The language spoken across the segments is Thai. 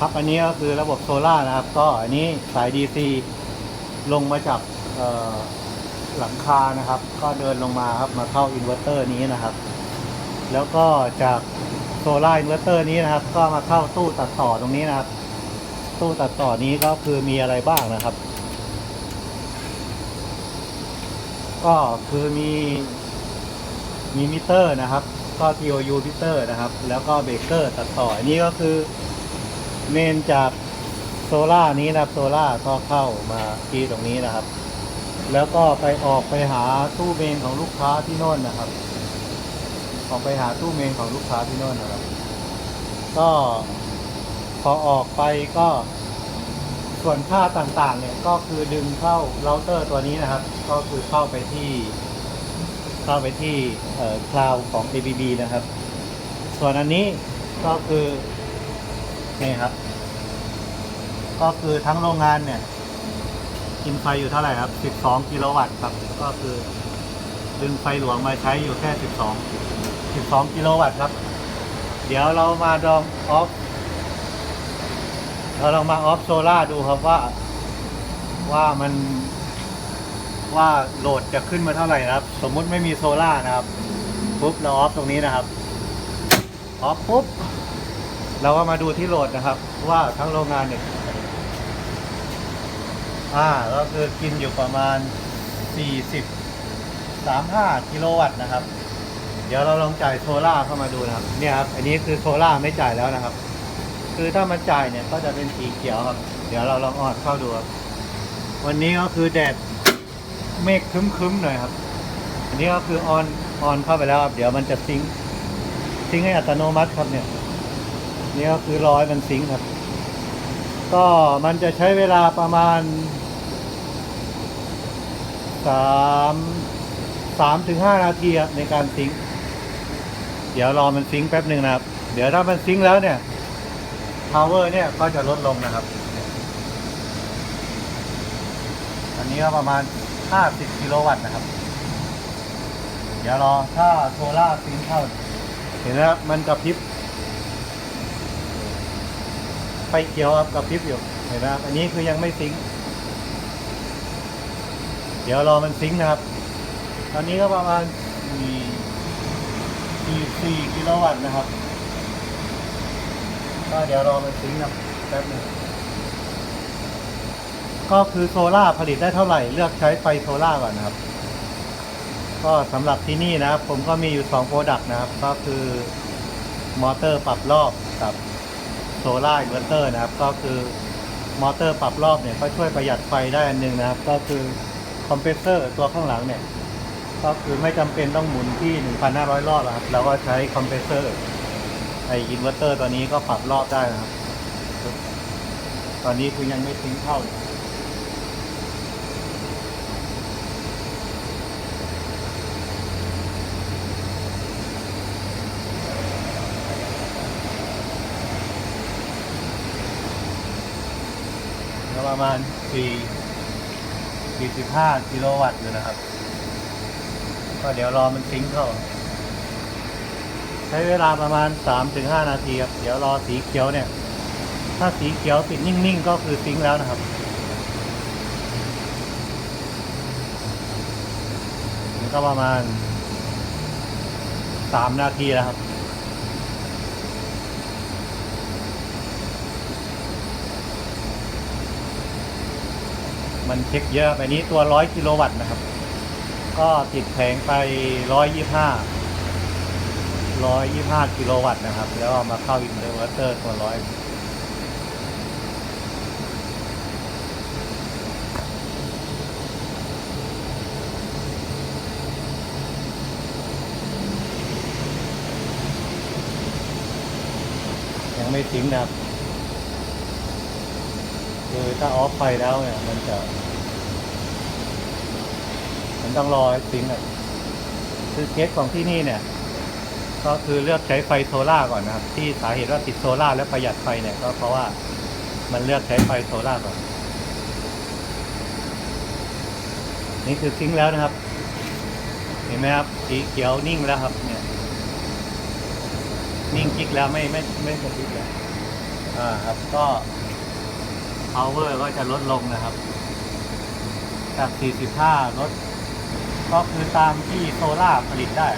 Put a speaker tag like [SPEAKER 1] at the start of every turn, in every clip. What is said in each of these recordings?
[SPEAKER 1] ครับอันนี้ก็คือระบบโซล่านะครับ ก็อันนี้สาย DC ลงมาจากหลังคานะครับ ก็เดินลงมาครับมาเข้าอินเวอร์เตอร์นี้นะครับ แล้วก็จากโซล่าอินเวอร์เตอร์นี้นะครับ ก็มาเข้าตู้ตัดต่อตรงนี้นะครับ ตู้ตัดต่อนี้ก็คือมีอะไรบ้างนะครับ ก็คือมีมีมิเตอร์นะครับ ก็ TOU มิเตอร์นะครับ แล้วก็เบรกเกอร์ตัดต่ออันนี้ก็คือ เมนจากโซล่านี้นะครับโซล่าก็เข้ามาที่ตรงนี้นะครับ แล้วก็ไปออกไปหาตู้เมนของลูกค้าที่โน่นนะครับ ออกไปหาตู้เมนของลูกค้าที่โน่นนะครับ ก็พอออกไปก็ส่วนค่าต่างๆ เนี่ยก็คือดึงเข้าเราเตอร์ตัวนี้นะครับ ก็คือเข้าไปที่ เข้าไปที่คลาวของ ABB นะครับ ส่วนอันนี้ก็คือ นี่ครับ ก็คือทั้งโรงงานเนี่ย กินไฟอยู่เท่าไหร่ครับ 12 กิโลวัตต์ครับ ก็คือ ดึงไฟหลวงมาใช้อยู่แค่ 12 12 กิโลวัตต์ครับ เดี๋ยวเรามาลองออฟเราลองมาออฟโซล่าดูครับว่าว่ามันว่าโหลดจะขึ้นมาเท่าไหร่นะครับ สมมุติไม่มีโซล่านะครับปุ๊บเราออฟตรงนี้นะครับออฟปุ๊บ เราก็มาดูที่โหลดนะครับ ว่าทั้งโรงงานเนี่ยอ่าก็คือกินอยู่ประมาณ 40 35กิโลวัตต์นะครับ เดี๋ยวเราลองจ่ายโซล่าเข้ามาดูนะครับ เนี่ยครับ อันนี้คือโซล่าไม่จ่ายแล้วนะครับ คือถ้ามันจ่ายเนี่ยก็จะเป็นสีเขียวครับ เดี๋ยวเราลองออดเข้าดูครับ วันนี้ก็คือแดดเมฆคึ้มๆหน่อยครับ อันนี้ก็คือออนออนเข้าไปแล้วครับ เดี๋ยวมันจะซิงซิงให้อัตโนมัติครับเนี่ย นี่ก็คือรอให้มันซิงครับ ก็มันจะใช้เวลาประมาณสามสามถึงห้านาทีในการซิงเดี๋ยวรอมันซิงแป๊บหนึ่งนะครับ เดี๋ยวถ้ามันซิงแล้วเนี่ย power เนี่ยก็จะลดลงนะครับ อันนี้ก็ประมาณ 50 กิโลวัตต์นะครับ เดี๋ยวรอถ้าโซล่าซิงเข้า เห็นไหมครับมันกระพริบ ไฟเขียวครับกระพริบอยู่เห็นไหมครับอันนี้คือยังไม่ซิงเดี๋ยวรอมันซิงนะครับ ตอนนี้ก็ประมาณ4 4กิโลวัตต์นะครับก็เดี๋ยวรอมันซิงค์นะแป๊บหนึงก็คือโซล่าผลิตได้เท่าไหร่ เลือกใช้ไฟโซล่าก่อนนะครับ ก็สำหรับที่นี่นะครับ ผมก็มีอยู่2โปรดักต์นะครับ ก็คือมอเตอร์ปรับรอบกับ โซล่าอินเวอร์เตอร์นะครับ ก็คือมอเตอร์ปรับรอบเนี่ยก็ช่วยประหยัดไฟได้อันหนึ่งนะครับ ก็คือคอมเพรสเซอร์ตัวข้างหลังเนี่ย ก็คือไม่จำเป็นต้องหมุนที่ 1,500 รอบนะครับเราก็ใช้คอมเพรสเซอร์ไออินเวอร์เตอร์ตัวนี้ก็ปรับรอบได้นะครับ ตอนนี้คือยังไม่ทิ้งเข้าเลย ประมาณ 4 45 กิโลวัตต์อยู่นะครับ ก็เดี๋ยวรอมันซิงเข้า ใช้เวลาประมาณ 3-5 นาทีครับ เดี๋ยวรอสีเขียวเนี่ย ถ้าสีเขียวติดนิ่ง ๆ ก็คือซิงแล้วนะครับ ก็ประมาณ 3 นาทีแล้วครับ มันเช็คเยอะอันนี้ตัว 100 กิโลวัตต์นะครับ ก็ติดแผงไป 125 125 กิโลวัตต์นะครับ แล้วเอามาเข้าอินเวอร์เตอร์ตัว 100ยังไม่ทิ้งนะครับ ถ้าออฟไฟแล้วเนี่ยมันจะ มันต้องรอให้ซิงค์อะคือเคสของที่นี่เนี่ย ก็คือเลือกใช้ไฟโซล่าก่อนนะครับ ที่สาเหตุว่าติดโซล่าและประหยัดไฟเนี่ยก็เพราะว่ามันเลือกใช้ไฟโซล่าก่อน นี่คือซิงค์แล้วนะครับ เห็นไหมครับสีเขียวนิ่งแล้วครับ เนี่ย นิ่งกิ๊กแล้วไม่ไม่ไม่กระพริบแล้วอ่าครับก็ power ก็จะลดลงนะครับ จาก 45 ลด ก็คือตามที่โซล่าผลิตได้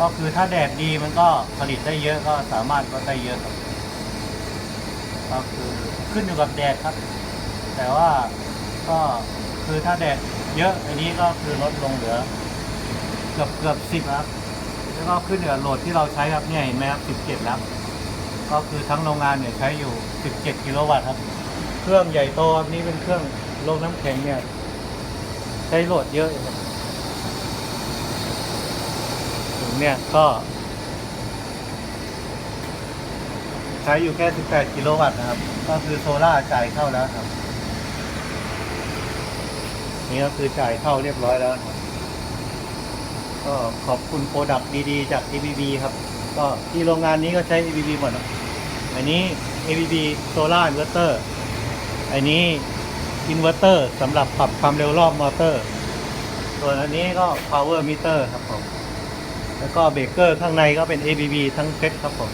[SPEAKER 1] ก็คือถ้าแดดดีมันก็ผลิตได้เยอะก็สามารถลดได้เยอะครับก็คือขึ้นอยู่กับแดดครับ แต่ว่าก็คือถ้าแดดเยอะอันนี้ก็คือลดลงเหลือ เกือบเกือบสิบครับ แล้วก็ขึ้นอยู่กับโหลดที่เราใช้ครับเนี่ยเห็นไหมครับสิบเจ็ดแล้ว ก็คือทั้งโรงงานเนี่ยใช้อยู่สิบเจ็ดกิโลวัตต์ครับ เครื่องใหญ่โตครับนี่เป็นเครื่องโรงน้ำแข็งเนี่ย ใช้โหลดเยอะถึงเนี่ยก็ ใช้อยู่แค่ 18 กิโลวัตต์นะครับ ก็คือโซล่าจ่ายเข้าแล้วครับ นี่ก็คือจ่ายเข้าเรียบร้อยแล้วครับ ก็ขอบคุณโปรดักต์ดีๆ จาก ABB ครับ ก็ที่โรงงานนี้ก็ใช้ ABB หมดนะอันนี้ ABB Solar Inverter อันนี้ Inverter สำหรับปรับความเร็วรอบมอเตอร์ ส่วนอันนี้ก็ Power Meter ครับผม แล้วก็เบรกเกอร์ข้างในก็เป็น ABB ทั้งเซตครับผม